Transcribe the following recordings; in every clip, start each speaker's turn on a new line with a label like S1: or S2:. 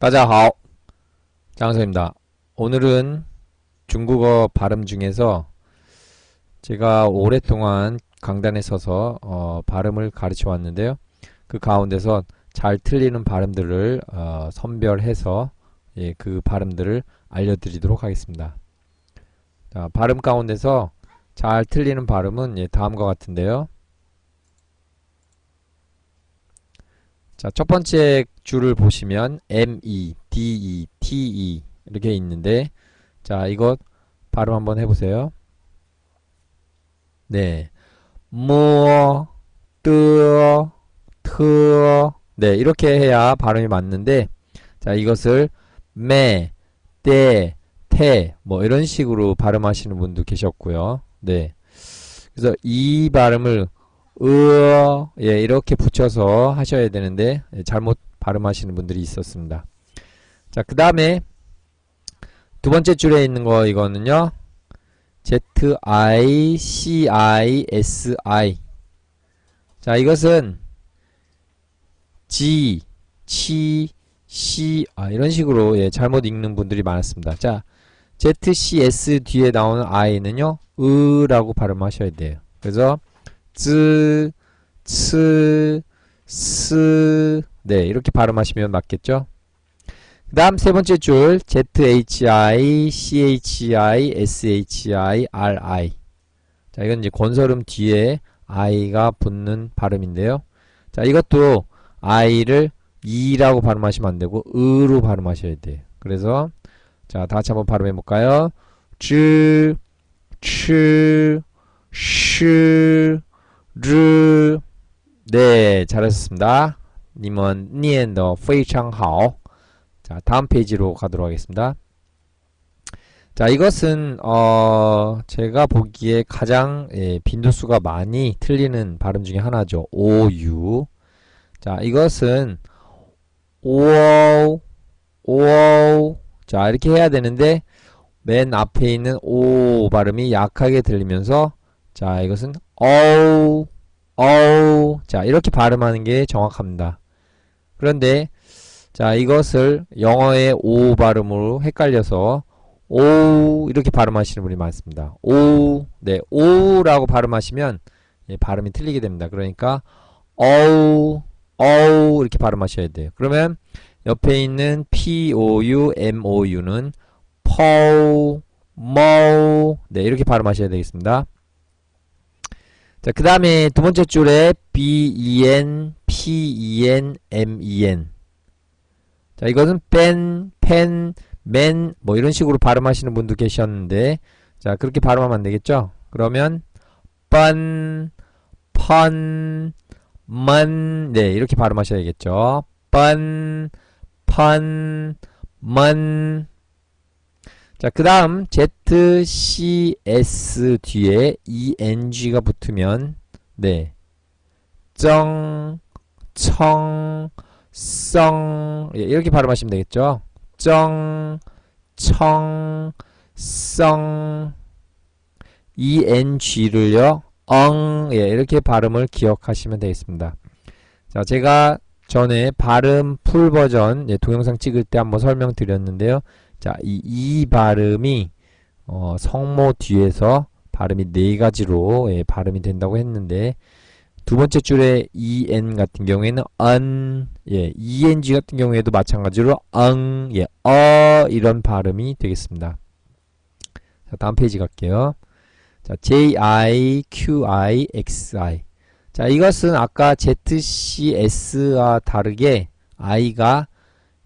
S1: 大家好. 장서입니다. 오늘은 중국어 발음 중에서 제가 오랫동안 강단에 서서 어, 발음을 가르쳐 왔는데요. 그 가운데서 잘 틀리는 발음들을 어, 선별해서 예, 그 발음들을 알려드리도록 하겠습니다. 자, 발음 가운데서 잘 틀리는 발음은 예, 다음과 같은데요. 자, 첫 번째 줄을 보시면 M-E, D-E, T-E 이렇게 있는데 자, 이것 발음 한번 해 보세요. 네. 뭐, 뜨, 트, 네, 이렇게 해야 발음이 맞는데 자, 이것을 매, 때, 태, 뭐 이런 식으로 발음하시는 분도 계셨고요. 네. 그래서 이 발음을 으, 예, 이렇게 붙여서 하셔야 되는데, 예, 잘못 발음하시는 분들이 있었습니다. 자, 그 다음에, 두 번째 줄에 있는 거, 이거는요, Z-I-C-I-S-I. 자, 이것은, G, 치, C, 아, 이런 식으로, 예, 잘못 읽는 분들이 많았습니다. 자, ZCS 뒤에 나오는 I는요, 으라고 발음하셔야 돼요. 그래서, 쯔, 츠, 스, 네, 이렇게 발음하시면 맞겠죠? 그 다음 세 번째 줄, ZHI, CHI, SHI, RI. 자, 이건 이제 권설음 뒤에 I가 붙는 발음인데요. 자, 이것도 I를 이라고 발음하시면 안 되고, 으로 발음하셔야 돼요. 그래서, 자, 다 같이 한번 발음해 볼까요? 쯔, 츠, 시, 르. 네, 잘하셨습니다. 님은 니엔더 페이창하오. 자, 다음 페이지로 가도록 하겠습니다. 자, 이것은 어 제가 보기에 가장 예, 빈도수가 많이 틀리는 발음 중에 하나죠. 오유. 자, 이것은 오오 오오 자, 이렇게 해야 되는데 맨 앞에 있는 오 발음이 약하게 들리면서 자, 이것은 어우, 어우. 자, 이렇게 발음하는 게 정확합니다. 그런데 자, 이것을 영어의 오 발음으로 헷갈려서 오 이렇게 발음하시는 분이 많습니다. 오, 네, 오라고 발음하시면 예, 발음이 틀리게 됩니다. 그러니까 어우, 어우 이렇게 발음하셔야 돼요. 그러면 옆에 있는 p o u m o u는 포, 모, 네 이렇게 발음하셔야 되겠습니다. 자, 그 다음에 두 번째 줄에 B-E-N, P-E-N, M-E-N. 자, 이것은 pen, pen, man, 뭐 이런 식으로 발음하시는 분도 계셨는데, 자, 그렇게 발음하면 안 되겠죠? 그러면, 뻔, 펀, 먼, 네, 이렇게 발음하셔야겠죠? 뻔, 펀, 먼. 자, 그 다음, Z, C, S 뒤에 ENG가 붙으면, 네. 정, 청, 성, 예, 이렇게 발음하시면 되겠죠? 정, 청, 성, ENG를요, 엉, 예, 이렇게 발음을 기억하시면 되겠습니다. 자, 제가 전에 발음 풀 버전, 예, 동영상 찍을 때 한번 설명드렸는데요. 자, 이, 이 발음이 어, 성모 뒤에서 발음이 네 가지로 예, 발음이 된다고 했는데 두 번째 줄에 en 같은 경우에는 un, 예, eng 같은 경우에도 마찬가지로 엉, 예, 어 이런 발음이 되겠습니다. 자, 다음 페이지 갈게요. 자, j i q i x i. 자, 이것은 아까 z c s와 다르게 i가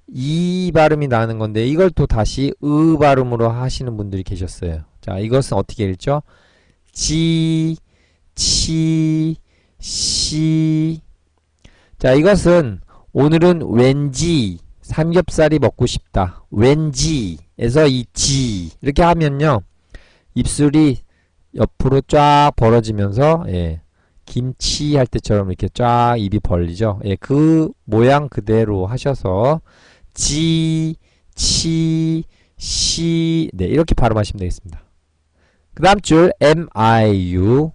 S1: 이 발음이 나는 건데 이걸 또 다시 으 발음으로 하시는 분들이 계셨어요. 자, 이것은 어떻게 읽죠? 지, 치, 시. 자, 이것은 오늘은 왠지 삼겹살이 먹고 싶다. 왠지에서 이 지 이렇게 하면요. 입술이 옆으로 쫙 벌어지면서 예. 김치 할 때처럼 이렇게 쫙 입이 벌리죠. 예, 그 모양 그대로 하셔서 지, 치, 시, 네, 이렇게 발음하시면 되겠습니다. 그 다음 줄, MIU.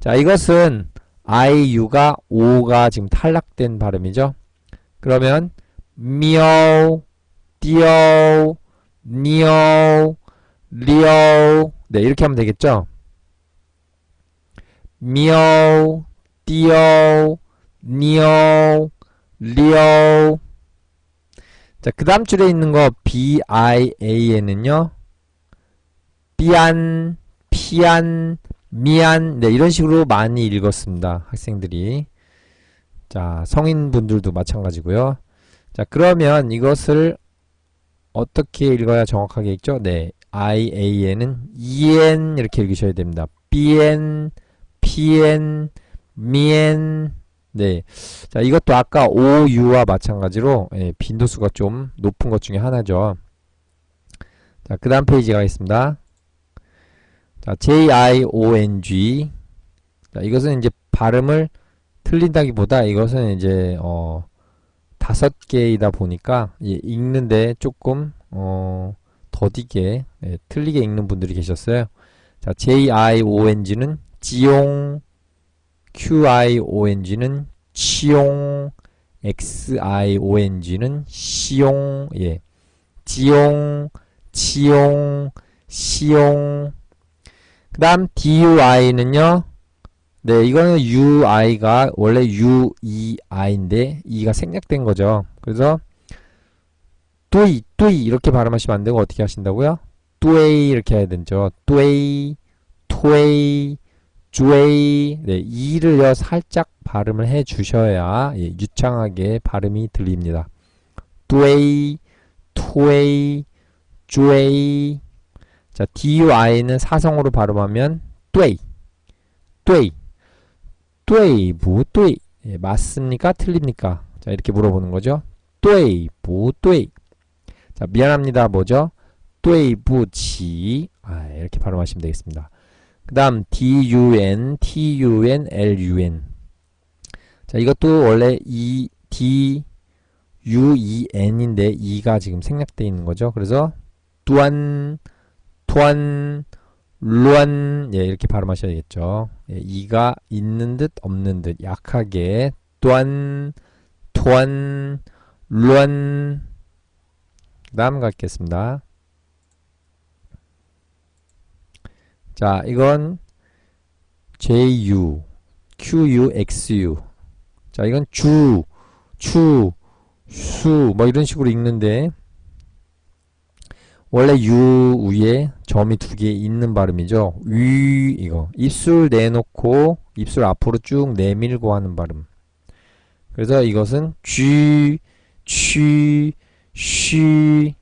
S1: 자, 이것은 IU가 O가 지금 탈락된 발음이죠. 그러면, 미오, 띠오, 니오, 리오. 네, 이렇게 하면 되겠죠? 미오, 띠오, 니오, 리오. 자, 그 다음 줄에 있는 거 B-I-A-N은요. 삐안, 피안, 미안. 네, 이런 식으로 많이 읽었습니다. 학생들이. 자, 성인분들도 마찬가지고요. 자, 그러면 이것을 어떻게 읽어야 정확하게 읽죠? 네, I-A-N은 E-N 이렇게 읽으셔야 됩니다. B-N, P-N, 미엔. 네. 자, 이것도 아까 OU와 마찬가지로 예, 빈도수가 좀 높은 것 중에 하나죠. 자, 그 다음 페이지 가겠습니다. 자, J-I-O-N-G. 자, 이것은 이제 발음을 틀린다기보다 이것은 이제 어 다섯 개이다 보니까 예, 읽는데 조금 어 더디게 예, 틀리게 읽는 분들이 계셨어요. 자, J-I-O-N-G는 지용, Q-I-O-N-G는 치용, X-I-O-N-G는 시용, 예, 지용, 치용, 시용. 그 다음 DUI는요, 네, 이거는 UI가 원래 UEI인데, E가 생략된 거죠. 그래서, 뚜이, 뚜이, 이렇게 발음하시면 안 되고, 어떻게 하신다고요? 뚜에이, 이렇게 해야 되죠. 뚜에이, 토에이, 주웨이 네, 이를요 살짝 발음을 해 주셔야 예, 유창하게 발음이 들립니다. 두웨이, 투웨이, 주웨이. 자, DUI는 사성으로 발음하면 뚜이, 뚜이, 뚜이, 부뚜이. 예, 맞습니까? 틀립니까? 자, 이렇게 물어보는 거죠. 뚜이, 부뚜이. 자, 미안합니다. 뭐죠? 뚜이, 부지. 아, 예, 이렇게 발음하시면 되겠습니다. 그 다음, DUN, TUN, LUN. 자, 이것도 원래 E, D, UEN인데, E가 지금 생략되어 있는 거죠. 그래서, 뚜안, 투안, 루안 예, 이렇게 발음하셔야 되겠죠. 예, 이가 있는 듯 없는 듯 약하게 또한 또한 루안 다음 가겠습니다. 자, 이건 JU, QU, XU. 자, 이건 주, 추, 수, 뭐 이런 식으로 읽는데 원래 유 위에 점이 두 개 있는 발음이죠. 위 이거 입술 내놓고 입술 앞으로 쭉 내밀고 하는 발음. 그래서 이것은 쥐, 취, 쉬,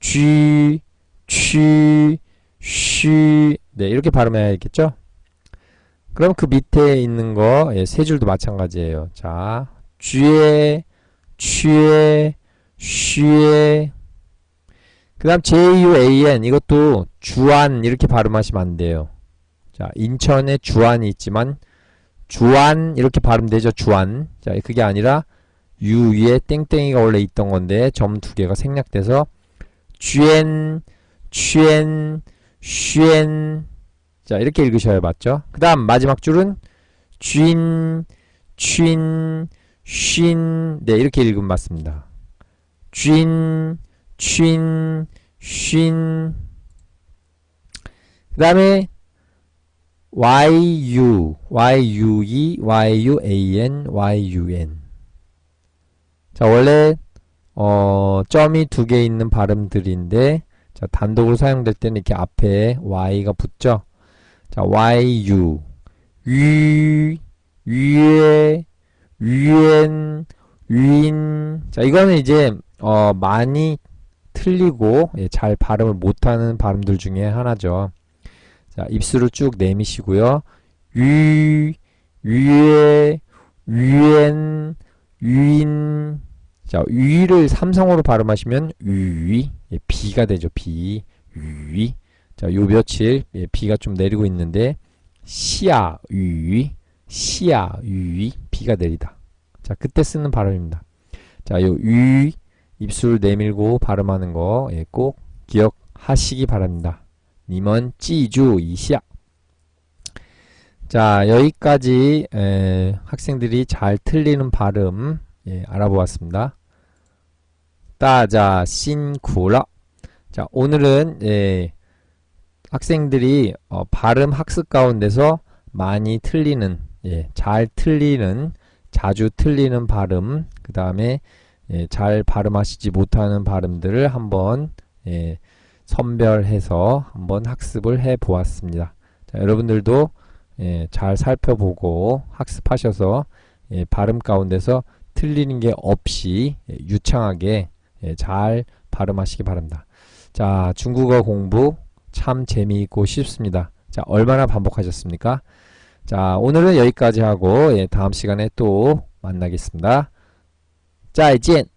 S1: 쥐, 취, 쉬. 네, 이렇게 발음해야겠죠? 그럼 그 밑에 있는 거, 예, 세 줄도 마찬가지예요. 자, 쥐에, 취에, 쉬에, 그 다음 JUAN 이것도 주안 이렇게 발음하시면 안 돼요. 자 인천에 주안이 있지만 주안 이렇게 발음되죠. 주안 자 그게 아니라 U 위에 땡땡이가 원래 있던 건데 점 두 개가 생략돼서 쥐엔 취엔 쉬엔 자 이렇게 읽으셔야 맞죠. 그 다음 마지막 줄은 쥔 쥔 쉰 네 이렇게 읽으면 맞습니다. 쥔 쉰, 쉰. 그 다음에 yu, yue, yuan, yun. 자, 원래 어, 점이 두 개 있는 발음들인데 자, 단독으로 사용될 때는 이렇게 앞에 y가 붙죠. 자, yu, 유, 유에, 유엔, 유인. 자, 이거는 이제 어, 많이 틀리고 예, 잘 발음을 못하는 발음들 중에 하나죠. 자, 입술을 쭉 내미시고요. 유, 유에, 유엔, 유인. 자, 위를 삼성으로 발음하시면 유위, 예, 비가 되죠. 비, 유위. 자, 요 며칠 예, 비가 좀 내리고 있는데 시야, 유위, 시야, 유위, 비가 내리다. 자, 그때 쓰는 발음입니다. 자, 요 유, 입술 내밀고 발음하는 거꼭 예, 기억하시기 바랍니다. 님은 찌주 이시야. 자 여기까지 에, 학생들이 잘 틀리는 발음 예, 알아보았습니다. 따자 신쿠러 자 오늘은 예, 학생들이 어, 발음 학습 가운데서 많이 틀리는 예, 잘 틀리는 자주 틀리는 발음 그 다음에 예, 잘 발음하시지 못하는 발음들을 한번 예, 선별해서 한번 학습을 해 보았습니다. 자, 여러분들도 예, 잘 살펴보고 학습하셔서 예, 발음 가운데서 틀리는 게 없이 예, 유창하게 예, 잘 발음하시기 바랍니다. 자, 중국어 공부 참 재미있고 쉽습니다. 자, 얼마나 반복하셨습니까? 자, 오늘은 여기까지 하고 예, 다음 시간에 또 만나겠습니다. 再见.